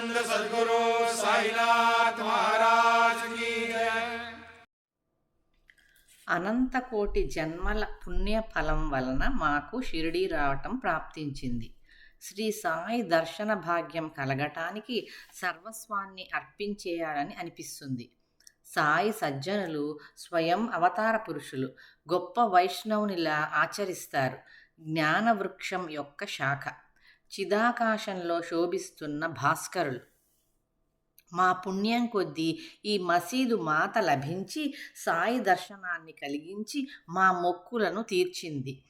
सच्चिदानंद सदगुरु साईनाथ महाराज की जय అనంతకోటి జన్మల పుణ్యఫలం వలన మాకు షిరిడి రావటం ప్రాప్తించింది శ్రీ సాయి దర్శన భాగ్యం కలగటానికి సర్వస్వాన్ని అర్పించేయాలని అనిపిస్తుంది సాయి సజ్జనులు స్వయం అవతార పురుషులు గొప్ప వైష్ణవునిలా ఆచరిస్తారు జ్ఞాన వృక్షం యొక్క శాఖ చిదాకాశంలో శోభిస్తున్న భాస్కరులు. మా పుణ్యం కొద్దీ ఈ మసీదు మాత లభించి సాయి దర్శనాన్ని కలిగించి మా మొక్కులను తీర్చింది.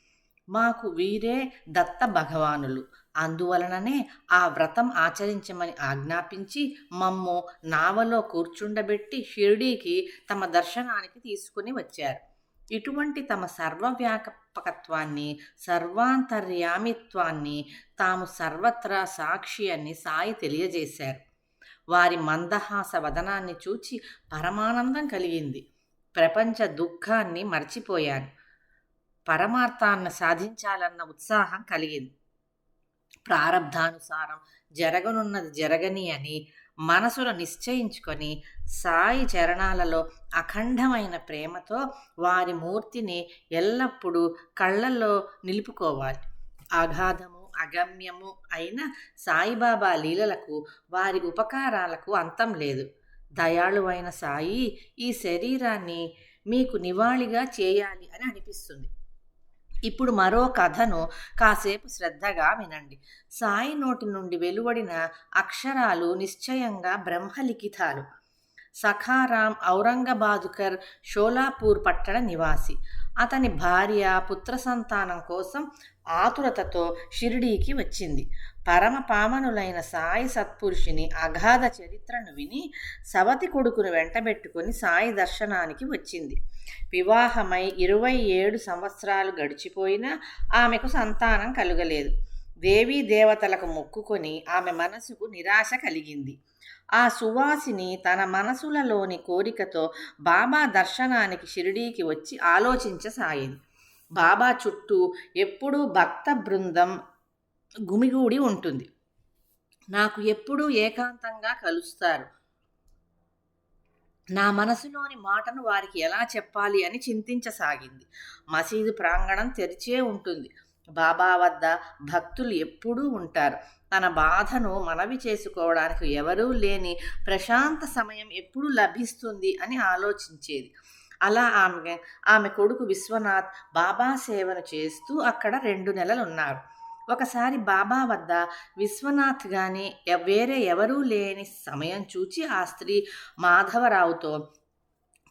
మాకు వీరే దత్త భగవానులు. అందువలననే ఆ వ్రతం ఆచరించమని ఆజ్ఞాపించి మమ్ము నావలో కూర్చుండబెట్టి షిరిడీకి తమ దర్శనానికి తీసుకుని వచ్చారు. ఇటువంటి తమ సర్వవ్యాపకత్వాన్ని సర్వాంతర్యామిత్వాన్ని తాము సర్వత్రా సాక్షి అని సాయి తెలియజేశారు. వారి మందహాస వదనాన్ని చూచి పరమానందం కలిగింది. ప్రపంచ దుఃఖాన్ని మర్చిపోయాను. పరమార్థాన్ని సాధించాలన్న ఉత్సాహం కలిగింది. ప్రారబ్ధానుసారం జరగనున్నది జరగని అని మనసులో నిశ్చయించుకొని సాయి చరణాలలో అఖండమైన ప్రేమతో వారి మూర్తిని ఎల్లప్పుడూ కళ్ళల్లో నిలుపుకోవాలి. అగాధము అగమ్యము అయిన సాయిబాబా లీలలకు వారి ఉపకారాలకు అంతం లేదు. దయాళువైన సాయి ఈ శరీరాన్ని మీకు నివాళిగా చేయాలి అని అనిపిస్తుంది. ఇప్పుడు మరో కథను కాసేపు శ్రద్ధగా వినండి. సాయి నోటి నుండి వెలువడిన అక్షరాలు నిశ్చయంగా బ్రహ్మలిఖితాలు. సఖారాం ఔరంగాబాదుకర్ షోలాపూర్ పట్టణ నివాసి. అతని భార్య పుత్ర సంతానం కోసం ఆతురతతో షిరిడీకి వచ్చింది. పరమ పామనులైన సాయి సత్పురుషుని అగాధ చరిత్రను విని సవతి కొడుకును వెంటబెట్టుకుని సాయి దర్శనానికి వచ్చింది. వివాహమై ఇరవై ఏడు సంవత్సరాలు గడిచిపోయినా ఆమెకు సంతానం కలుగలేదు. దేవీ దేవతలకు మొక్కుకొని ఆమె మనసుకు నిరాశ కలిగింది. ఆ సువాసిని తన మనసులలోని కోరికతో బాబా దర్శనానికి షిరిడీకి వచ్చి ఆలోచించసాగింది. బాబా చుట్టూ ఎప్పుడూ భక్త బృందం గుమిగూడి ఉంటుంది. నాకు ఎప్పుడూ ఏకాంతంగా కలుస్తారు. నా మనసులోని మాటను వారికి ఎలా చెప్పాలి అని చింతించసాగింది. మసీదు ప్రాంగణం తెరిచే ఉంటుంది. బాబా వద్ద భక్తులు ఎప్పుడూ ఉంటారు. తన బాధను మనవి చేసుకోవడానికి ఎవరూ లేని ప్రశాంత సమయం ఎప్పుడు లభిస్తుంది అని ఆలోచించేది. అలా ఆమె ఆమె కొడుకు విశ్వనాథ్ బాబా సేవను చేస్తూ అక్కడ రెండు నెలలు ఉన్నారు ఒకసారి బాబా వద్ద విశ్వనాథ్ కానీ వేరే ఎవరూ లేని సమయం చూచి ఆ స్త్రీ మాధవరావుతో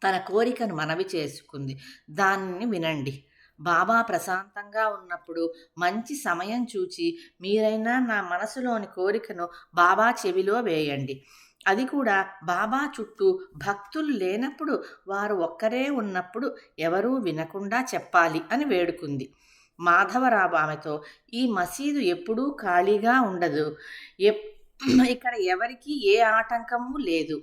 తన కోరికను మనవి చేసుకుంది. దానిని వినండి. బాబా ప్రశాంతంగా ఉన్నప్పుడు మంచి సమయం చూచి మీరైనా నా మనసులోని కోరికను బాబా చెవిలో వేయండి. అది కూడా బాబా చుట్టూ భక్తులు లేనప్పుడు వారు ఒక్కరే ఉన్నప్పుడు ఎవరూ వినకుండా చెప్పాలి అని వేడుకుంది. మాధవరావు ఆమెతో ఈ మసీదు ఎప్పుడూ ఖాళీగా ఉండదు. ఎప్ ఇక్కడ ఎవరికీ ఏ ఆటంకము లేదు.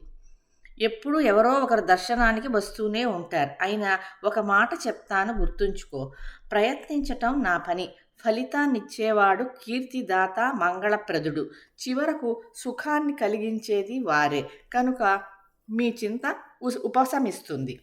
ఎప్పుడు ఎవరో ఒకరు దర్శనానికి వస్తూనే ఉంటారు. అయినా ఒక మాట చెప్తాను గుర్తుంచుకో. ప్రయత్నించటం నా పని. ఫలితాన్నిచ్చేవాడు కీర్తిదాత మంగళప్రదుడు. చివరకు సుఖాన్ని కలిగించేది వారే. కనుక మీ చింత ఉపశమిస్తుంది.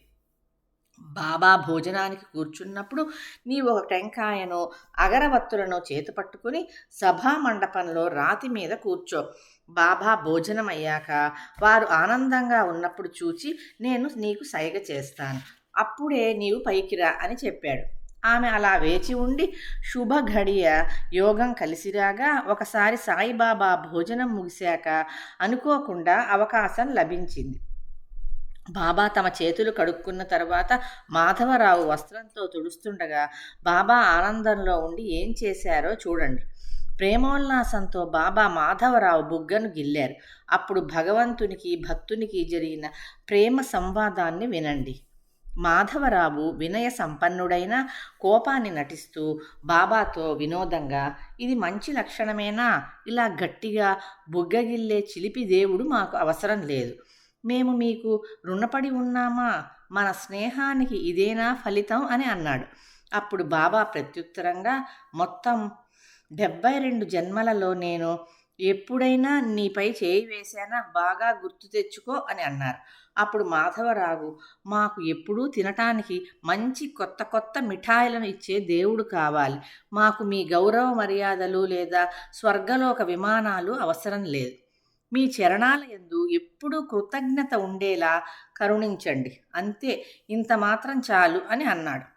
బాబా భోజనానికి కూర్చున్నప్పుడు నీ ఒక టెంకాయను అగరవత్తులను చేతి పట్టుకుని సభా మండపంలో రాతి మీద కూర్చో. బాబా భోజనం అయ్యాక వారు ఆనందంగా ఉన్నప్పుడు చూచి నేను నీకు సైగ చేస్తాను. అప్పుడే నీవు పైకిరా అని చెప్పాడు. ఆమె అలా వేచి ఉండి శుభ ఘడియ యోగం కలిసిరాగా ఒకసారి సాయిబాబా భోజనం ముగిశాక అనుకోకుండా అవకాశం లభించింది. బాబా తమ చేతులు కడుక్కున్న తర్వాత మాధవరావు వస్త్రంతో తుడుస్తుండగా బాబా ఆనందంలో ఉండి ఏం చేశారో చూడండి. ప్రేమోల్లాసంతో బాబా మాధవరావు బుగ్గను గిల్లారు. అప్పుడు భగవంతునికి భక్తునికి జరిగిన ప్రేమ సంవాదాన్ని వినండి. మాధవరావు వినయ సంపన్నుడైన కోపాన్ని నటిస్తూ బాబాతో వినోదంగా ఇది మంచి లక్షణమేనా? ఇలా గట్టిగా బుగ్గగిల్లే చిలిపి దేవుడు మాకు అవసరం లేదు. మేము మీకు రుణపడి ఉన్నామా? మన స్నేహానికి ఇదేనా ఫలితం? అని అన్నాడు. అప్పుడు బాబా ప్రత్యుత్తరంగా మొత్తం డెబ్బై రెండు జన్మలలో నేను ఎప్పుడైనా నీపై చేయి వేశానా? బాగా గుర్తు తెచ్చుకో అని అన్నారు. అప్పుడు మాధవరావు మాకు ఎప్పుడూ తినటానికి మంచి కొత్త కొత్త మిఠాయిలను ఇచ్చే దేవుడు కావాలి. మాకు మీ గౌరవ మర్యాదలు లేదా స్వర్గలోక విమానాలు అవసరం లేదు. మీ చరణాల ఎందు ఎప్పుడూ కృతజ్ఞత ఉండేలా కరుణించండి. అంతే ఇంత మాత్రం చాలు అని అన్నాడు.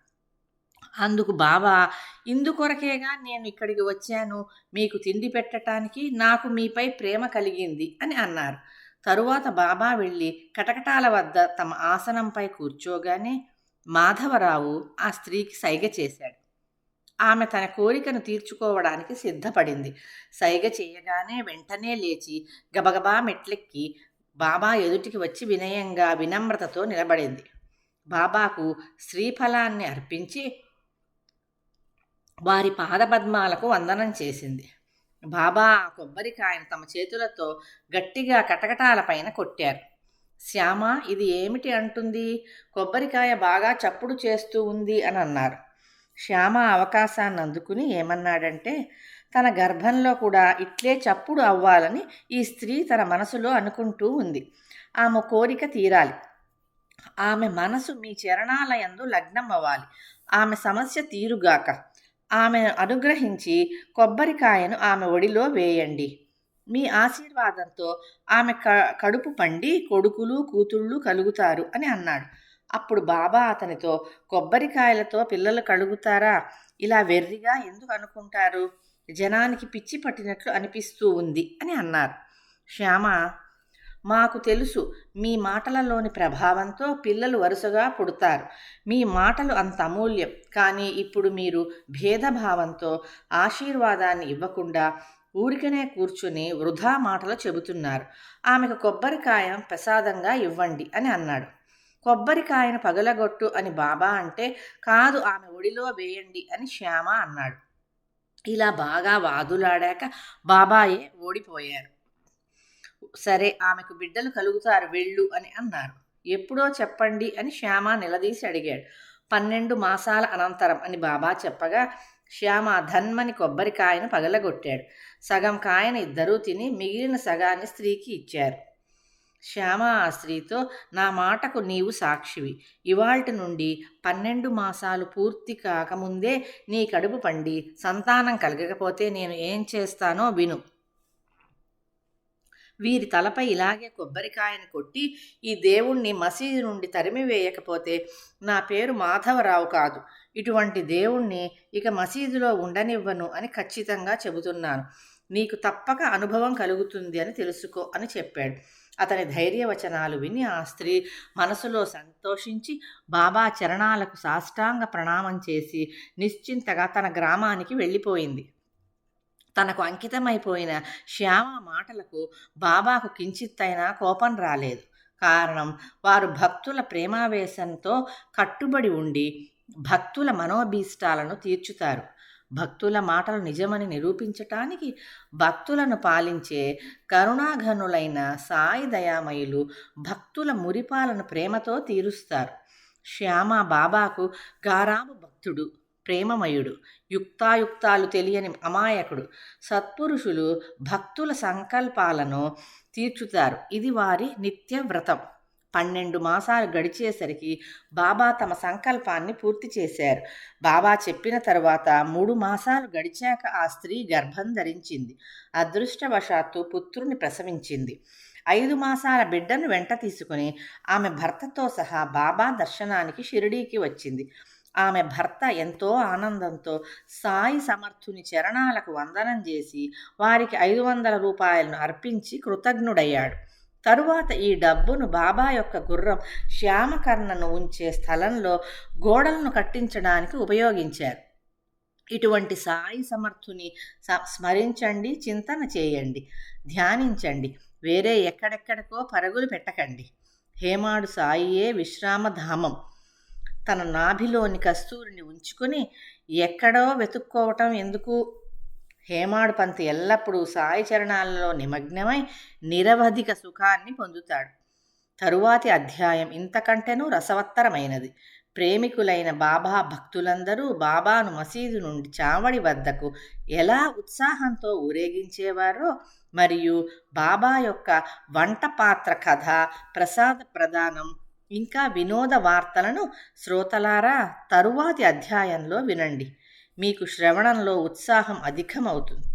అందుకు బాబా ఇందుకొరకేగా నేను ఇక్కడికి వచ్చాను మీకు తిండి పెట్టడానికి నాకు మీపై ప్రేమ కలిగింది అని అన్నారు. తరువాత బాబా వెళ్ళి కటకటాల వద్ద తమ ఆసనంపై కూర్చోగానే మాధవరావు ఆ స్త్రీకి సైగ చేశాడు. ఆమె తన కోరికను తీర్చుకోవడానికి సిద్ధపడింది. సైగ చేయగానే వెంటనే లేచి గబగబా మెట్లెక్కి బాబా ఎదుటికి వచ్చి వినయంగా వినమ్రతతో నిలబడింది. బాబాకు శ్రీఫలాన్ని అర్పించి వారి పాదపద్మాలకు వందనం చేసింది. బాబా ఆ కొబ్బరికాయను తమ చేతులతో గట్టిగా కటకటాలపైన కొట్టారు. శ్యామ ఇది ఏమిటి అంటుంది? కొబ్బరికాయ బాగా చప్పుడు చేస్తూ ఉంది అని అన్నారు. శ్యామ అవకాశాన్ని అందుకుని ఏమన్నాడంటే తన గర్భంలో కూడా ఇట్లే చప్పుడు అవ్వాలని ఈ స్త్రీ తన మనసులో అనుకుంటూ ఉంది. ఆమె కోరిక తీరాలి. ఆమె మనసు మీ చరణాలయందు లగ్నం అవ్వాలి ఆమె సమస్య తీరుగాక. ఆమెను అనుగ్రహించి కొబ్బరికాయను ఆమె ఒడిలో వేయండి. మీ ఆశీర్వాదంతో ఆమె క కడుపు పండి కొడుకులు కూతుళ్ళు కలుగుతారు అని అన్నాడు. అప్పుడు బాబా అతనితో కొబ్బరికాయలతో పిల్లలు కలుగుతారా? ఇలా వెర్రిగా ఎందుకు అనుకుంటారు? జనానికి పిచ్చి పట్టినట్లు అనిపిస్తూ ఉంది అని అన్నారు. శ్యామ మాకు తెలుసు మీ మాటలలోని ప్రభావంతో పిల్లలు వరుసగా పుడతారు. మీ మాటలు అంత అమూల్యం కానీ ఇప్పుడు మీరు భేదభావంతో ఆశీర్వాదాన్ని ఇవ్వకుండా ఊరికనే కూర్చుని వృధా మాటలు చెబుతున్నారు. ఆమెకు కొబ్బరికాయ ప్రసాదంగా ఇవ్వండి అని అన్నాడు. కొబ్బరికాయను పగలగొట్టు అని బాబా అంటే కాదు ఆమె ఒడిలో వేయండి అని శ్యామ అన్నాడు. ఇలా బాగా వాదులాడాక బాబాయే ఓడిపోయారు. సరే ఆమెకు బిడ్డలు కలుగుతారు వెళ్ళు అని అన్నారు. ఎప్పుడో చెప్పండి అని శ్యామ నిలదీసి అడిగాడు. పన్నెండు మాసాల అనంతరం అని బాబా చెప్పగా శ్యామ ధన్మని కొబ్బరికాయను పగలగొట్టాడు. సగం కాయను ఇద్దరూ తిని మిగిలిన సగాన్ని స్త్రీకి ఇచ్చారు. శ్యామ ఆ స్త్రీతో నా మాటకు నీవు సాక్షివి. ఇవాల్టి నుండి పన్నెండు మాసాలు పూర్తి కాకముందే నీ కడుపు పండి సంతానం కలగకపోతే నేను ఏం చేస్తానో విను. వీరి తలపై ఇలాగే కొబ్బరికాయను కొట్టి ఈ దేవుణ్ణి మసీదు నుండి తరిమి వేయకపోతే నా పేరు మాధవరావు కాదు. ఇటువంటి దేవుణ్ణి ఇక మసీదులో ఉండనివ్వను అని ఖచ్చితంగా చెబుతున్నాను. నీకు తప్పక అనుభవం కలుగుతుంది అని తెలుసుకో అని చెప్పాడు. అతని ధైర్యవచనాలు విని ఆ స్త్రీ మనసులో సంతోషించి బాబా చరణాలకు సాష్టాంగ ప్రణామం చేసి నిశ్చింతగా తన గ్రామానికి వెళ్ళిపోయింది. తనకు అంకితమైపోయిన శ్యామ మాటలకు బాబాకు కించిత్తైనా కోపం రాలేదు. కారణం వారు భక్తుల ప్రేమావేశంతో కట్టుబడి ఉండి భక్తుల మనోభీష్టాలను తీర్చుతారు. భక్తుల మాటలు నిజమని నిరూపించటానికి భక్తులను పాలించే కరుణాఘనులైన సాయి దయామయులు భక్తుల మురిపాలను ప్రేమతో తీరుస్తారు. శ్యామ బాబాకు గారాము భక్తుడు ప్రేమమయుడు యుక్తాయుక్తాలు తెలియని అమాయకుడు. సత్పురుషులు భక్తుల సంకల్పాలను తీర్చుతారు. ఇది వారి నిత్య వ్రతం పన్నెండు మాసాలు గడిచేసరికి బాబా తమ సంకల్పాన్ని పూర్తి చేశారు. బాబా చెప్పిన తర్వాత మూడు మాసాలు గడిచాక ఆ స్త్రీ గర్భం ధరించింది. అదృష్టవశాత్తు పుత్రుని ప్రసవించింది. ఐదు మాసాల బిడ్డను వెంట తీసుకుని ఆమె భర్తతో సహా బాబా దర్శనానికి షిరిడీకి వచ్చింది. ఆమె భర్త ఎంతో ఆనందంతో సాయి సమర్థుని చరణాలకు వందనం చేసి వారికి ఐదు వందల రూపాయలను అర్పించి కృతజ్ఞుడయ్యాడు. తరువాత ఈ డబ్బును బాబా యొక్క గుర్రం శ్యామకర్ణను ఉంచే స్థలంలో గోడలను కట్టించడానికి ఉపయోగించారు. ఇటువంటి సాయి సమర్థుని స్మరించండి చింతన చేయండి ధ్యానించండి వేరే ఎక్కడెక్కడికో పరుగులు పెట్టకండి. హేమాడు సాయియే విశ్రామధామం. తన నాభిలోని కస్తూరిని ఉంచుకొని ఎక్కడో వెతుక్కోవటం ఎందుకు? హేమాడు పంత్ ఎల్లప్పుడూ సాయి చరణాలలో నిమగ్నమై నిరవధిక సుఖాన్ని పొందుతాడు. తరువాతి అధ్యాయం ఇంతకంటేనూ రసవత్తరమైనది. ప్రేమికులైన బాబా భక్తులందరూ బాబాను మసీదు నుండి చావడి వద్దకు ఎలా ఉత్సాహంతో ఊరేగించేవారో మరియు బాబా యొక్క వంట పాత్ర కథ ప్రసాద ప్రదానం ఇంకా వినోద వార్తలను శ్రోతలారా తరువాతి అధ్యాయంలో వినండి. మీకు శ్రవణంలో ఉత్సాహం అధికమవుతుంది.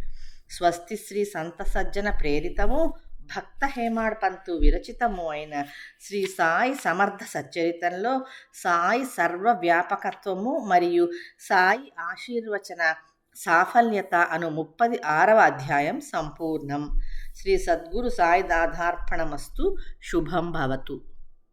స్వస్తి శ్రీ సంత సజ్జన ప్రేరితము భక్త హేమాడ్ పంతు విరచితము అయిన శ్రీ సాయి సమర్థ సచ్చరితంలో సాయి సర్వవ్యాపకత్వము మరియు సాయి ఆశీర్వచన సాఫల్యత అను ముప్పది ఆరవ అధ్యాయం సంపూర్ణం. శ్రీ సద్గురు సాయి దాదార్పణమస్తు శుభం భవతు.